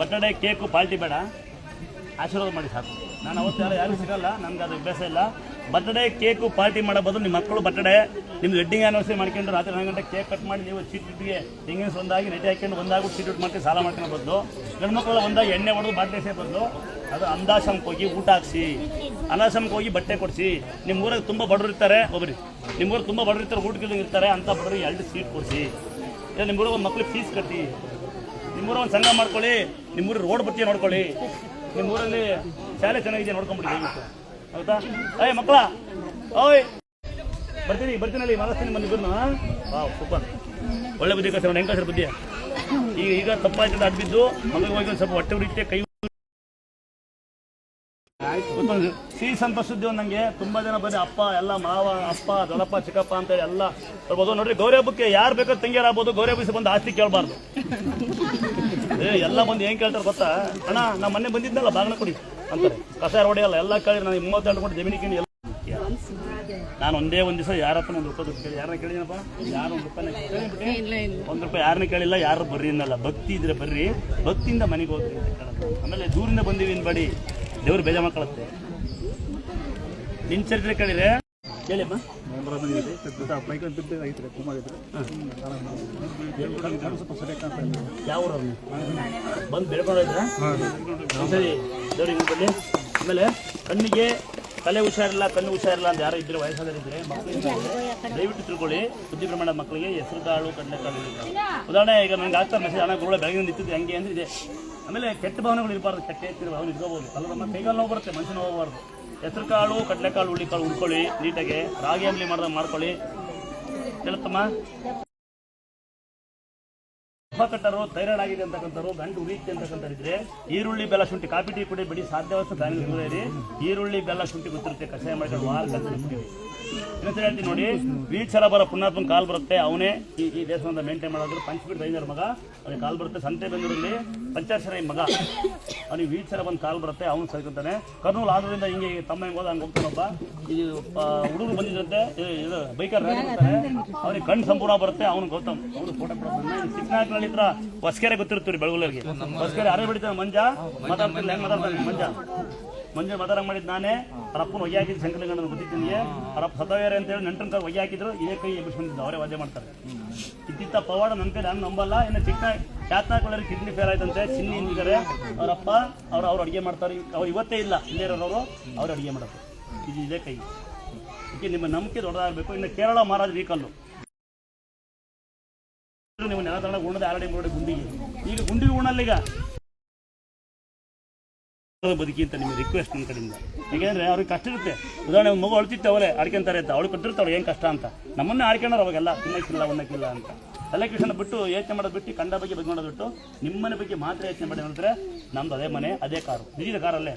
Birthday cake party ಬೇಡ. ಆಶೀರ್ವಾದ ಮಾಡಿ ಸಾಕು. ನಾನು ಅವತ್ತು ಯಾರು ಯಾರು ಸಿಗಲ್ಲ ನನಗೆ ಅದು ಅಭ್ಯಾಸ ಇಲ್ಲ. ಬರ್ತ್ಡೇ ಕೇಕು ಪಾರ್ಟಿ ಮಾಡೋ ಬದಲು ನಿಮ್ಮ ಮಕ್ಕಳು ಬರ್ತ್ಡೇ ನಿಮ್ಮ ವೆಡ್ಡಿಂಗ್ ಆನಿವರ್ಸರಿ ಮಾಡ್ಕೊಂಡು ರಾತ್ರಿ ಹನ್ನೊಂದು ಗಂಟೆ ಕೇಕ್ ಕಟ್ ಮಾಡಿ ನೀವು ಚೀಟಿಗೆ ತೆಂಗಿನ ಒಂದಾಗಿ ನೆಟ್ಟಿ ಹಾಕೊಂಡು ಒಂದಾಗಿ ಚೀಟ್ ಮಾಡ್ಕೊಂಡು ಸಾಲ ಮಾಡ್ಕೊಂಡು ಬದಲು. ಗಂಡು ಮಕ್ಕಳು ಒಂದಾಗಿ ಎಣ್ಣೆ ಹೊಡೆದು ಬಾಟ್ಲಿ ಸೇ ಬದಲು ಅದು ಅಂದಾಶ್ರಮಕ್ಕೆ ಹೋಗಿ ಊಟ ಹಾಕ್ಸಿ ಅನಾಶ್ರಮಕ್ಕೆ ಹೋಗಿ ಬಟ್ಟೆ ಕೊಡಿಸಿ. ನಿಮ್ಮ ಊರಾಗ ತುಂಬ ಬಡವರು ಇರ್ತಾರೆ ಒಬ್ಬರಿ ನಿಮ್ಮ ಊರಿಗೆ ತುಂಬ ಬಡವರು ಇರ್ತಾರೆ, ಊಟಕ್ಕೆ ಇರ್ತಾರೆ, ಅಂತ ಬಡವರಿಗೆ ಎರಡು ಸೀಟ್ ಕೊಡಿಸಿ. ಇಲ್ಲ, ನಿಮ್ಮ ಊರಿಗೆ ಒಂದು ಮಕ್ಳಿಗೆ ಫೀಸ್ ಕಟ್ಟಿ. ನಿಮ್ಮೂರ ಒಂದು ಸಂಘ ಮಾಡ್ಕೊಳ್ಳಿ ನಿಮ್ಮೂರಿಗೆ ರೋಡ್ ಬತ್ತಿ ನೋಡ್ಕೊಳ್ಳಿ. ನಿಮ್ಮೂರಲ್ಲಿ ಶಾಲೆ ಚೆನ್ನಾಗಿದೆ ದಯವಿಟ್ಟು. ಹೌದಾ? ಏಯ್ ಮಕ್ಕಳ, ಓಯ್. ಬರ್ತೀನಿ ಬರ್ತೀನಲ್ಲಿ ಮಾತಾಡ್ತೀನಿ ಬಂದು ಇಬ್ಬರನ್ನ ವಾವ್, ಸೂಪರ್. ಒಳ್ಳೆ ಬುದ್ಧಿ ಕಸ ಹೆಂಗ್ ಕಳ್ಸರ್ ಬುದ್ಧಿ. ಈಗ ಈಗ ತಪ್ಪಾಯ್ತದ ಅಡ್ಬಿದ್ದು ಮಗಳಿಗೆ ಹೋಗಿ ಒಂದು ಸ್ವಲ್ಪ ಹೊಟ್ಟೆ ಉರಿತೆ ಕೈ ಸಿಹಿ ಸಂತ ಸುದ್ದಿ ಒಂದು ನಂಗೆ ತುಂಬಾ ಜನ ಬರೀ ಅಪ್ಪ ಎಲ್ಲ ಮಾವ ಅಪ್ಪ ದೊಡ್ಡಪ್ಪ ಚಿಕ್ಕಪ್ಪ ಅಂತ ಹೇಳಿ ಎಲ್ಲ ಬರ್ಬೋದು. ನೋಡ್ರಿ ಗೌರಿ ಹಬ್ಬಕ್ಕೆ ಯಾರು ಬೇಕೋ ತಂಗಿಯರ್ ಆಗ್ಬೋದು. ಗೌರಿ ಹಬ್ಬಕ್ಕೆ ಬಂದು ಆಸ್ತಿ ಕೇಳಬಾರ್ದು. ಏ ಎಲ್ಲ ಬಂದು ಏನ್ ಕೇಳ್ತಾರೆ ಗೊತ್ತಾ? ಅಣ್ಣ ನಾ ಮೊನ್ನೆ ಬಂದಿದ್ದಲ್ಲ ಬಾಗಣ ಕೊಡಿ ಅಂತಾರೆ. ಕಸ ಹೊಡೆಯಲ್ಲ ಎಲ್ಲ ಕೇಳಿ ನಾನು ಮೂವತ್ತೆರಡು ಕೊಟ್ಟು ಜಮೀನಿಗೆ ಎಲ್ಲ ನಾನು ಒಂದೇ ಒಂದು ದಿವಸ ಯಾರ ಹತ್ರ ಒಂದು ರೂಪಾಯಿ ಕೇಳಿ ಯಾರನ್ನ ಕೇಳಿದಪ್ಪ ಯಾರು ಒಂದು ರೂಪಾಯಿ ಒಂದು ರೂಪಾಯಿ ಯಾರನ್ನ ಕೇಳಿಲ್ಲ ಯಾರು ಬರ್ರಿ ಅನ್ನಲ್ಲ. ಭಕ್ತಿ ಇದ್ರೆ ಬರ್ರಿ. ಭಕ್ತಿಯಿಂದ ಮನೆಗೆ ಹೋಗ್ತೀನಿ ಆಮೇಲೆ ದೂರಿಂದ ಬಂದೀವಿ ಅನ್ಬೇಡಿ ದೇವ್ರು ಬೇಜ ಮಕ್ಕಳತ್ತೆ ನಿನ್ ಚರಿತ್ರೆ ಕೇಳಿದ್ರೆ? ಯಾವ? ಬಂದು ದೇವ್ರಿಗೆ ಆಮೇಲೆ ಕಣ್ಣಿಗೆ ತಲೆ ಹುಷಾರಿಲ್ಲ, ಕಣ್ಣು ಹುಷಾರಿಲ್ಲ ಅಂತ ಯಾರು ಇದ್ರೆ ವಯಸ್ಸಾದ್ರೆ ಮಕ್ಕಳಿಗೆ ದಯವಿಟ್ಟು ತಿಳ್ಕೊಳ್ಳಿ. ಬುದ್ಧಿ ಪ್ರಮಾಣದ ಮಕ್ಕಳಿಗೆ ಹೆಸರು, ಕಾಳು ಕಣ್ಣೆ ಕಾಳು ಉದಾಹರಣೆ ಈಗ ನಂಗೆ ಆಗ್ತಾ ಮೆಸೇಜ್ ಹಣ ಗುರುಳ ಬೆಳಗಿನ ನಿಂತಿದ್ದು ಹೆಂಗೆ ಅಂದ್ರೆ ಇದೆ. ಆಮೇಲೆ ಕೆಟ್ಟ ಭಾವನೆಗಳು ಇರಬಾರ್ದು, ಕೆಟ್ಟ ಎತ್ತಿರೋ ಭಾವನೆ ಇಟ್ಕೋಬೋದು. ಅಲ್ಲದಮ್ಮ ಕೈಗಾಲು ನೋವು ಬರುತ್ತೆ ಮನುಷ್ಯನ ಹೋಗಬಾರ್ದು ಹೆಸರು ಕಾಳು ಕಡಲೆಕಾಳು ಹುಳ್ಳಿಕಾಳು ಉಳ್ಕೊಳ್ಳಿ ನೀಟಾಗಿ ರಾಗಿ ಅಂಬಲಿ ಮಾಡ್ದಾಗ ಮಾಡ್ಕೊಳ್ಳಿ. ಹೇಳುತ್ತಮ್ಮ? ಕಟ್ಟರು ಥೈರಾಯ್ಡ್ ಆಗಿದೆ ಅಂತಕ್ಕಂಥವ್ರು ಗಂಟು ಉರಿಯುತ್ತೆ ಅಂತಕ್ಕಂಥವ್ರಿದ್ರೆ ಈರುಳ್ಳಿ, ಬೆಲ್ಲ, ಶುಂಠಿ, ಕಾಫಿ, ಟೀ ಕುಡಿ ಬಿಡಿ ಸಾಧ್ಯವಾದ ದೂರ ಈರುಳ್ಳಿ, ಬೆಲ್ಲ, ಶುಂಠಿ ಗೊತ್ತಿರುತ್ತೆ, ಕಷಾಯ ಮಾಡಿಕೊಂಡು ವಾರ ಇನ್ನೊಂದ್ಸರಿ ಹೇಳ್ತೀನಿ ನೋಡಿ ವೀಕ್ಷರ ಬರೋ ಪುಣ್ಯಾತ್ಮನ್ ಕಾಲ್ ಬರುತ್ತೆ, ಅವನೇ ಈ ಈ ದೇಶದಿಂದ ಮೇಂಟೈನ್ ಮಾಡೋದು. ಪಂಚಬಿಟ್ಟು ಐದರ ಮಗ, ಅವ್ನಿಗೆ ಕಾಲ್ ಬರುತ್ತೆ, ಸಂತೆ ಬೆಂಗಳೂರಲ್ಲಿ ಪಂಚಾಕ್ಷರ ಈ ಮಗ. ಅವನಿಗೆ ವೀಕ್ಷರ ಬಂದು ಕಾಲ್ ಬರುತ್ತೆ, ಅವನು ಸರಿಕೊತಾನೆ. ಕರ್ನೂಲ್ ಆದ್ರಿಂದ ಹಿಂಗೆ ತಮ್ಮ ಹೆಂಗೆ ಹೋದ, ಹಂಗೆ ಹೋಗ್ತಾನೊಬ್ಬ ಇದು ಹುಡುಗರು ಬಂದಿದ್ರಂತೆ, ಇದು- ಬೈಕರ್ ಅವನಿಗೆ ಕಣ್ಣು ಸಂಪೂರ್ಣ ಬರುತ್ತೆ, ಅವನು ಗೌತಮ್. ಅವನು ಫೋಟೋ ಚಿಕ್ಕನಾಗ್ನಲ್ಲಿ ಹತ್ರ ಹೊಸ್ಕೆರೆ ಗೊತ್ತಿರ್ತೀರಿ ಬೆಳಗುಲರಿಗೆ ಹೊಸ್ಕೆರೆ ಅರೆ ಬಿಡ್ತಾನೆ ಮಂಜ. ಮಾತಾಡ್ತಿಲ್ಲ ಹೆಂಗ್ ಮಾತಾಡ್ತಾನೆ ಮಂಜ. ಮಂಜು ಮಾತಾಡ ಮಾಡಿದ್ ನಾನೇ ಅವ್ರ ಅಪ್ಪನ ಹೊಗೆ ಹಾಕಿದ್ದು ಶಂಕರಲಿಂಗನ ಗೊತ್ತಿದ್ದೀನಿ. ಅವ್ರ ಅಪ್ಪ ಅಂತ ಹೇಳಿ ಕೈ ಹೊಗೆ ಹಾಕಿದ್ರು ಇದೇ ಕೈ ಎಬ್ಬಿಸ್ಕೊಂಡಿದ್ದು, ಅವರೇ ವಾದ್ಯ ಮಾಡ್ತಾರೆ. ಇದ್ದಿತ್ತ ಪವಾಡ ನನ್ನ ಕೈ ನಾನು ನಂಬಲ್ಲ, ಇನ್ನು ಚಿಕ್ಕ ಚಾತ್ನಾಕೊಳ್ಳಿ ಕಿಡ್ನಿ ಫೇಲ್ ಆಯ್ತಂತೆ, ಚಿನ್ನಿ ಇದ್ದಾರೆ ಅವರಪ್ಪ, ಅವ್ರು ಅವ್ರು ಅಡುಗೆ ಮಾಡ್ತಾರೆ. ಅವ್ರು ಇವತ್ತೇ ಇಲ್ಲ, ಇಲ್ಲೇ ಇರೋರು ಅವ್ರು ಅಡುಗೆ ಮಾಡೋದು. ಇದು ಇದೇ ಕೈ. ಇದಕ್ಕೆ ನಿಮ್ಮ ನಂಬಿಕೆ ದೊಡ್ಡದಾಗಬೇಕು. ಇನ್ನು ಕೇರಳ ಮಹಾರಾಜ್ ವೀಕಲ್ಲು ನೀವು ನೆಲ ತಗೊಂಡು ಉಣ್ಣದೆ ಆಲ್ರೆಡಿ ನೋಡಿ ಗುಂಡಿಗೆ. ಈಗ ಗುಂಡಿಗೆ ಉಣ್ಣಲ್ಲ ಈಗ. ಬದುಕಿ ಅಂತ ನಿಮಗೆ ರಿಕ್ವೆಸ್ಟ್ ನನ್ನ ಕಡೆಯಿಂದ. ಯಾಕೆಂದ್ರೆ ಅವ್ರಿಗೆ ಕಷ್ಟ ಇರುತ್ತೆ. ಉದಾಹರಣೆ ಮಗು ಅಳ್ತಿತ್ತು ಅವರೇ ಆಡ್ಕೊಂತಾರೆ ಅಂತ. ಅವಳು ಕೊಟ್ಟಿರ್ತಾಳೆ, ಏನು ಕಷ್ಟ ಅಂತ. ನಮ್ಮನ್ನೇ ಆಡ್ಕೊಂಡ್ರೆ ಅವಾಗೆಲ್ಲ, ತಿನ್ನಕ್ಕಿಲ್ಲ, ಉಣ್ಣಕ್ಕಿಲ್ಲ ಅಂತ. ಎಲ್ಲ ಕೃಷ್ಣ ಬಿಟ್ಟು ಯೋಚನೆ ಮಾಡೋದು ಬಿಟ್ಟು ಕಂಡ ಬಗ್ಗೆ ಬಗ್ಗೆ ಮಾಡೋದು ಬಿಟ್ಟು ನಿಮ್ಮನೆ ಬಗ್ಗೆ ಮಾತ್ರ ಯೋಚನೆ ಮಾಡಿ ನೋಡಿದ್ರೆ ನಮ್ದು ಅದೇ ಮನೆ, ಅದೇ ಕಾರು. ನಿಜದ ಕಾರಲ್ಲೇ.